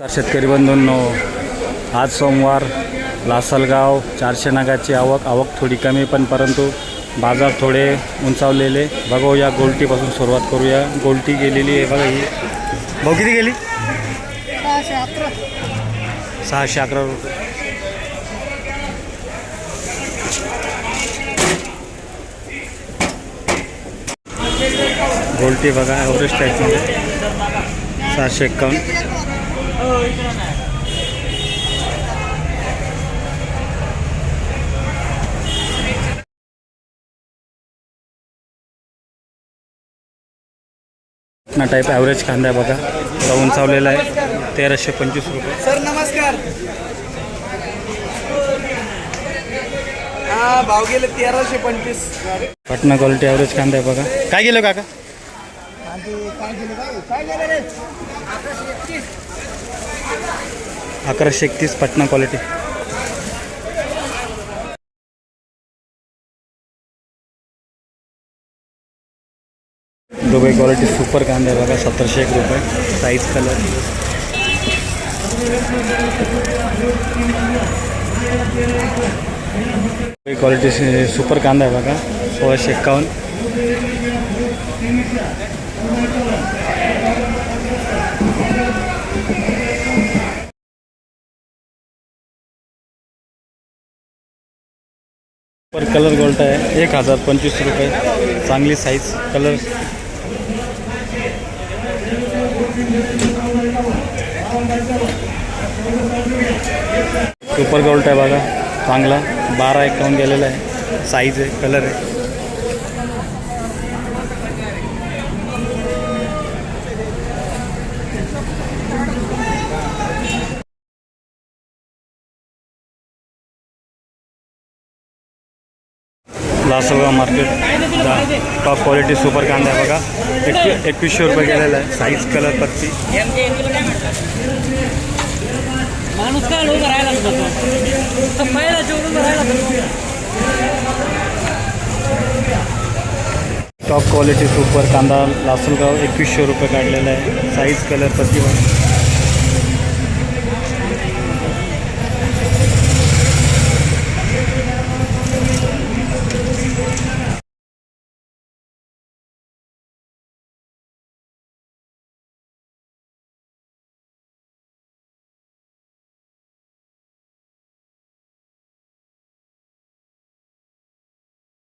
शेतकरी बंधूंनो. आज सोमवार लासलगाव चारशे नगाची आवक आवक थोडी कमी पण परंतु बाजार थोडे उंचावलेले. बघूया गोलटीपासून सुरुवात करूया. गोलटी गेलेली आहे बघा ही. भाऊ किती गेली? सहाशे अकरा रुपये. गोलटी बघा एव्हरेस्ट टाईपमध्ये सहाशे एक्कावन्न. ना टाईप ॲव्हरेज कांदा आहे बघा. उंचावलेला आहे. तेराशे पंचवीस रुपये. सर नमस्कार. हा भाव गेले तेराशे पंचवीस. पटना क्वालिटी ॲव्हरेज कांदा आहे बघा. काय गेलो काका? काय गेले काय? गेले रे? अकराशे एकतीस Patna quality Dubai quality super कांदे आहे बघा सत्तरशे एक रुपये. Size colour Dubai quality super कांदा आहे बघा सोळाशे एक्कावन्न पर कलर गोल्ट आहे. एक हजार पंचवीस रुपये. चांगली साईज कलर सुपर गोल्ट आहे बघा. चांगला. बारा एकावन्न गेलेला आहे. साईज आहे कलर आहे. Lasalgaon market. Top quality super कांदा आहे बघा. एकवी एकवीसशे रुपये गेलेला आहे. साईज कलर पत्ती. माणूस काय राहायला पहिला राहायला टॉप क्वालिटी सुपर कांदा लासलगाव एकवीसशे रुपये काढलेला आहे. साईज कलर पत्ती